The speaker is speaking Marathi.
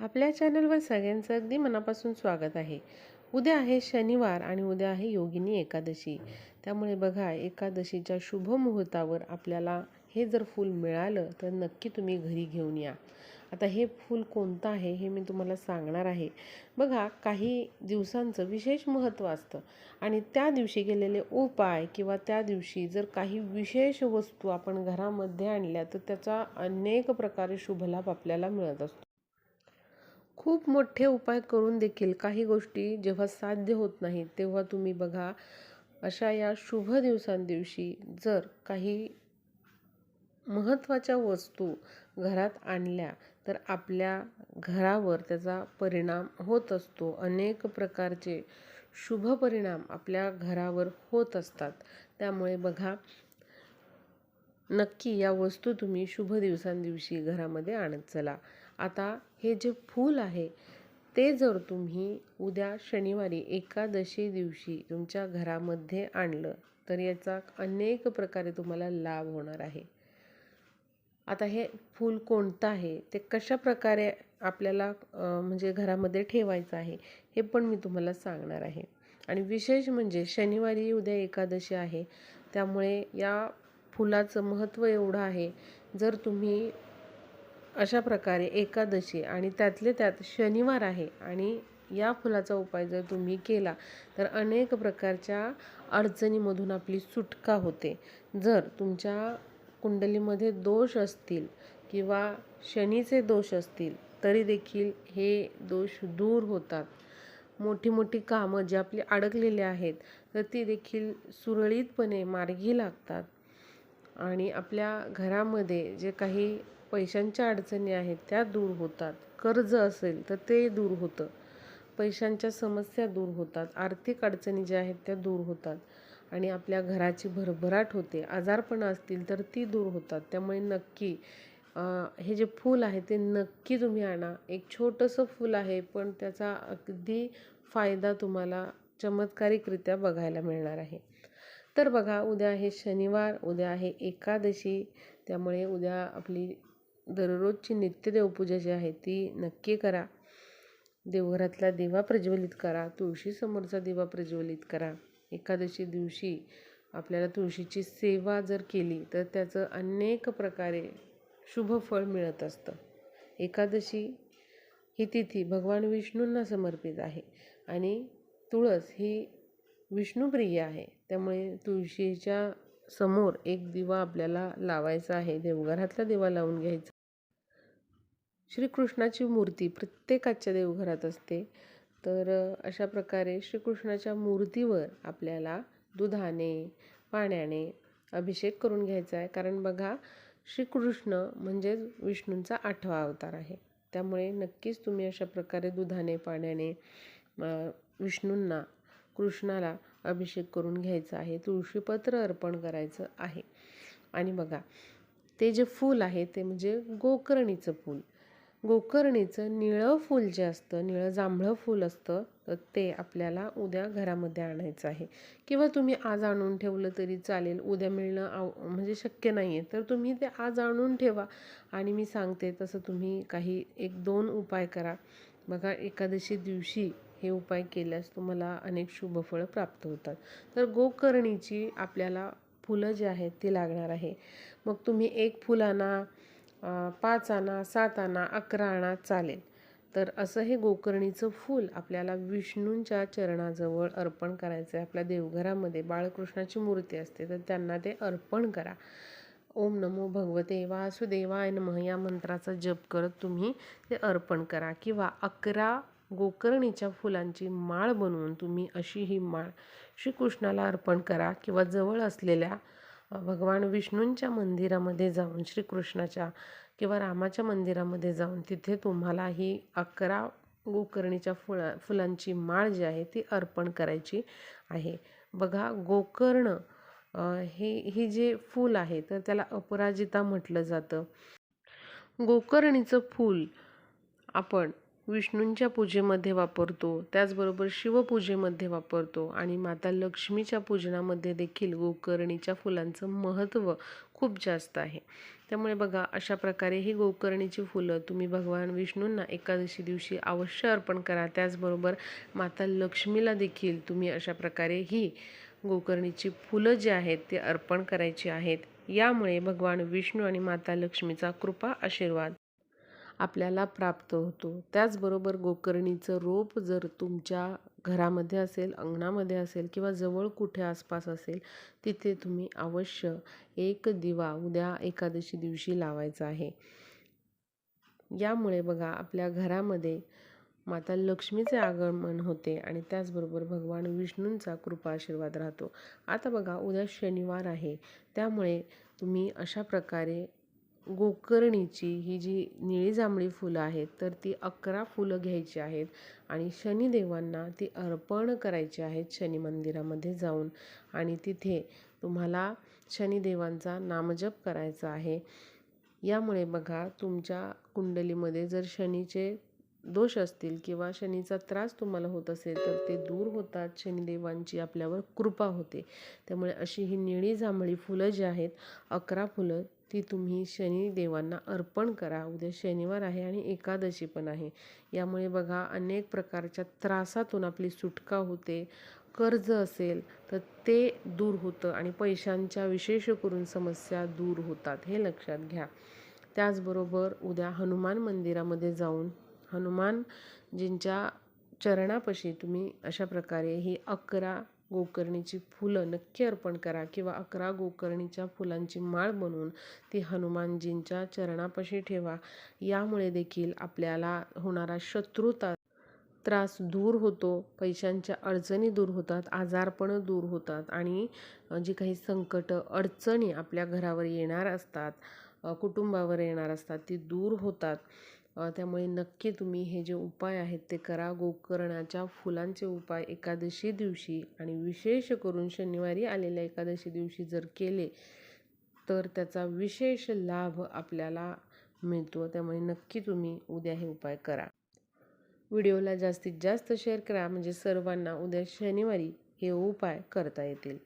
आपल्या चॅनलवर सगळ्यांचं अगदी मनापासून स्वागत आहे. उद्या आहे शनिवार आणि उद्या आहे योगिनी एकादशी. त्यामुळे बघा एकादशीच्या शुभ मुहूर्तावर आपल्याला हे जर फूल मिळालं तर नक्की तुम्ही घरी घेऊन या. आता हे फूल कोणतं आहे हे मी तुम्हाला सांगणार आहे. बघा काही दिवसांचं विशेष महत्त्व असतं आणि त्या दिवशी केलेले उपाय किंवा त्या दिवशी जर काही विशेष वस्तू आपण घरामध्ये आणल्या तर त्याचा अनेक प्रकारे शुभलाभ आपल्याला मिळत असतो. खूप मोठे उपाय करून देखील काही गोष्टी जेव्हा साध्य होत नाहीत तेव्हा तुम्ही बघा अशा या शुभ दिवसांदिवशी जर काही महत्त्वाच्या वस्तू घरात आणल्या तर आपल्या घरावर त्याचा परिणाम होत असतो. अनेक प्रकारचे शुभ परिणाम आपल्या घरावर होत असतात. त्यामुळे बघा नक्की या वस्तू तुम्ही शुभ दिवसांदिवशी घरामध्ये आणत चला. आता हे जे फूल आहे ते जर तुम्ही उद्या शनिवारी एकादशी दिवशी तुमच्या घरामध्ये आणलं तर याचा अनेक प्रकारे तुम्हाला लाभ होणार आहे. आता हे फूल कोणतं आहे ते कशा प्रकारे आपल्याला म्हणजे घरामध्ये ठेवायचं आहे हे पण मी तुम्हाला सांगणार आहे. आणि विशेष म्हणजे शनिवारी उद्या एकादशी आहे त्यामुळे या फुलाचं महत्त्व एवढं आहे जर तुम्ही अशा प्रकारे एकादशी आणि त्यातले त्यात शनिवार आहे आणि या फुलाचा उपाय जर तुम्ही केला तर अनेक प्रकारच्या अडचणीमधून आपली सुटका होते. जर तुमच्या कुंडलीमध्ये दोष असतील किंवा शनीचे दोष असतील तरी देखील हे दोष दूर होतात. मोठी मोठी कामं जी आपली अडकलेली आहेत तर ती देखील सुरळीतपणे मार्गी लागतात. आणि आपल्या घरामध्ये जे काही पैशांच्या अडचणी आहेत त्या दूर होतात. कर्ज असेल तर ते दूर होतं. पैशांच्या समस्या दूर होतात. आर्थिक अडचणी ज्या आहेत त्या दूर होतात. आणि आपल्या घराची भरभराट होते. आजारपणं असतील तर ती दूर होतात. त्यामुळे नक्की हे जे फूल आहे ते नक्की तुम्ही आणा. एक छोटंसं फूल आहे पण त्याचा अगदी फायदा तुम्हाला चमत्कारिकरित्या बघायला मिळणार आहे. तर बघा उद्या आहे शनिवार उद्या आहे एकादशी. त्यामुळे उद्या आपली दररोजची नित्य देवपूजा जी आहे ती नक्की करा. देवघरातला दिवा प्रज्वलित करा. तुळशीसमोरचा दिवा प्रज्वलित करा. एकादशी दिवशी आपल्याला तुळशीची सेवा जर केली तर त्याचं अनेक प्रकारे शुभ फळ मिळत असतं. एकादशी ही तिथी भगवान विष्णूंना समर्पित आहे आणि तुळस ही विष्णुप्रिय आहे. त्यामुळे तुळशीच्या समोर एक दिवा आपल्याला लावायचा आहे. देवघरातला दिवा लावून घ्यायचा श्रीकृष्णाची मूर्ती प्रत्येकाच्या देवघरात असते. तर अशा प्रकारे श्रीकृष्णाच्या मूर्तीवर आपल्याला दुधाने पाण्याने अभिषेक करून घ्यायचा आहे. कारण बघा श्रीकृष्ण म्हणजेच विष्णूंचा आठवा अवतार आहे. त्यामुळे नक्कीच तुम्ही अशा प्रकारे दुधाने पाण्याने विष्णूंना कृष्णाला अभिषेक करून घ्यायचा आहे. तुळशीपत्र अर्पण करायचं आहे. आणि बघा ते जे फूल आहे ते म्हणजे गोकर्णीचं फूल. गोकर्णीचं निळं फूल जे असतं निळं जांभळं फूल असतं तर ते आपल्याला उद्या घरामध्ये आणायचं आहे. किंवा तुम्ही आज आणून ठेवलं तरी चालेल. उद्या मिळणं आव म्हणजे शक्य नाही आहे तर तुम्ही ते आज आणून ठेवा. आणि मी सांगते तसं तुम्ही काही एक दोन उपाय करा. बघा एकादशी दिवशी हे उपाय केल्यास तुम्हाला अनेक शुभफळं प्राप्त होतात. तर गोकर्णीची आपल्याला फुलं जी आहेत ती लागणार आहे. मग तुम्ही एक फुलांना पाच आणा सात आणा अकरा आणा चालेल. तर असं हे गोकर्णीचं फूल आपल्याला विष्णूंच्या चरणाजवळ अर्पण करायचं आहे आपल्या देवघरामध्ये बाळकृष्णाची मूर्ती असते तर त्यांना ते अर्पण करा. ओम नमो भगवते वासुदेवाय नमः. या मंत्राचा जप करत तुम्ही ते अर्पण करा. किंवा अकरा गोकर्णीच्या फुलांची माळ बनवून तुम्ही अशी ही माळ श्रीकृष्णाला अर्पण करा. किंवा जवळ असलेल्या भगवान विष्णूंच्या मंदिरामध्ये जाऊन श्रीकृष्णाच्या किंवा रामाच्या मंदिरामध्ये जाऊन तिथे तुम्हाला ही अकरा गोकर्णीच्या फुला फुलांची माळ जी आहे ती अर्पण करायची आहे. बघा गोकर्ण हे ही जे फूल आहे तर त्याला अपराजिता म्हटलं जातं. गोकर्णीचं फूल आपण विष्णूंच्या पूजेमध्ये वापरतो त्याचबरोबर शिवपूजेमध्ये वापरतो आणि माता लक्ष्मीच्या पूजनामध्ये देखील गोकर्णीच्या फुलांचं महत्त्व खूप जास्त आहे. त्यामुळे बघा अशा प्रकारे ही गोकर्णीची फुलं तुम्ही भगवान विष्णूंना एकादशी दिवशी अवश्य अर्पण करा. त्याचबरोबर माता लक्ष्मीला देखील तुम्ही अशा प्रकारे ही गोकर्णीची फुलं जी आहेत ते अर्पण करायची आहेत. यामुळे भगवान विष्णू आणि माता लक्ष्मीचा कृपा आशीर्वाद आपल्याला प्राप्त होतो. त्याचबरोबर गोकर्णीचं रोप जर तुमच्या घरामध्ये असेल अंगणामध्ये असेल किंवा जवळ कुठे आसपास असेल तिथे तुम्ही अवश्य एक दिवा उद्या एकादशी दिवशी लावायचा आहे. यामुळे बघा आपल्या घरामध्ये माता लक्ष्मीचे आगमन होते आणि त्याचबरोबर भगवान विष्णूंचा कृपा आशीर्वाद राहतो. आता बघा उद्या शनिवार आहे. त्यामुळे तुम्ही अशा प्रकारे गोकर्णीची ही जी निळी जांभळी फुलं आहेत तर ती अकरा फुलं घ्यायची आहेत आणि शनिदेवांना ती अर्पण करायची आहेत शनी मंदिरामध्ये जाऊन. आणि तिथे तुम्हाला शनिदेवांचा नामजप करायचा आहे. यामुळे बघा तुमच्या कुंडलीमध्ये जर शनीचे दोष असतील किंवा शनीचा त्रास तुम्हाला होत असेल तर ते दूर होतात. शनिदेवांची आपल्यावर कृपा होते. त्यामुळे अशी ही निळी जांभळी फुलं जी आहेत अकरा फुलं ती तुम्ही शनिदेवांना अर्पण करा. उद्या शनिवार आहे आणि एकादशी पण आहे. यामुळे बघा अनेक प्रकारच्या त्रासातून आपली सुटका होते कर्ज असेल तर ते दूर होतं आणि पैशांच्या विशेष करून समस्या दूर होतात हे लक्षात घ्या. त्याचबरोबर उद्या हनुमान मंदिरामध्ये जाऊन हनुमानजींच्या चरणापाशी तुम्ही अशा प्रकारे ही अकरा गोकर्णीची फुलं नक्की अर्पण करा किंवा अकरा गोकर्णीच्या फुलांची माळ बनवून ती हनुमानजींच्या चरणापाशी ठेवा. यामुळे देखील आपल्याला होणारा शत्रुता त्रास दूर होतो पैशांच्या अडचणी दूर होतात आजारपणं दूर होतात आणि जी काही संकट अडचणी आपल्या घरावर येणार असतात कुटुंबावर येणार असतात ती दूर होतात. त्यामुळे नक्की तुम्ही हे जे उपाय आहेत ते करा. गोकर्णाच्या फुलांचे उपाय एकादशी दिवशी आणि विशेष करून शनिवारी आलेल्या एकादशी दिवशी जर केले तर त्याचा विशेष लाभ आपल्याला मिळतो. त्यामुळे नक्की तुम्ही उद्या हे उपाय करा. व्हिडिओला जास्तीत जास्त शेअर करा. म्हणजे सर्वांना उद्या शनिवारी हे उपाय करता येतील.